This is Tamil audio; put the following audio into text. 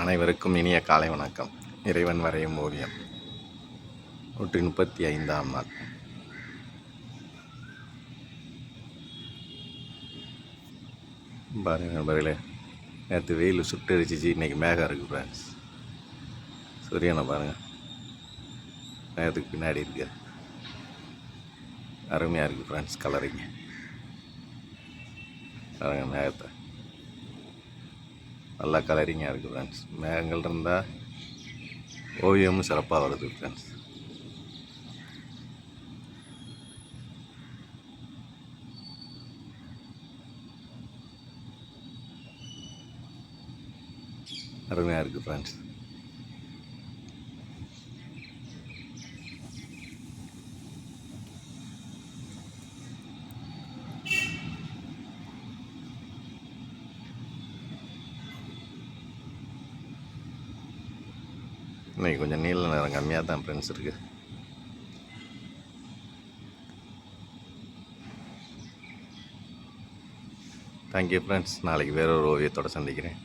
அனைவருக்கும் இனிய காலை வணக்கம். இறைவன் வரையும் ஓவியம். நூற்றி முப்பத்தி ஐந்தாம் நாள். பாருங்க நண்பர்களே நேற்று வெயில் சுட்டரிச்சிச்சு இன்றைக்கி மேகம் இருக்குது ஃப்ரெண்ட்ஸ் சூரியனை பாருங்கள் மேகத்துக்கு பின்னாடி இருக்கு. அருமையாக இருக்குது ஃப்ரெண்ட்ஸ் கலரிங்க பாருங்கள் மேகத்தை. நல்லா கலரிங்காக இருக்குது ஃப்ரெண்ட்ஸ் மேகங்கள் இருந்தால் ஓவியமும் சிறப்பாக வருது ஃப்ரெண்ட்ஸ் அருமையாக இருக்குது ஃப்ரெண்ட்ஸ் இன்றைக்கி கொஞ்சம் நீள நேரம் கம்மியாக தான் ஃப்ரெண்ட்ஸ் இருக்குது தேங்க்யூ ஃப்ரெண்ட்ஸ் நாளைக்கு வேற ஒரு ஓவியத்தோட சந்திக்கிறேன்.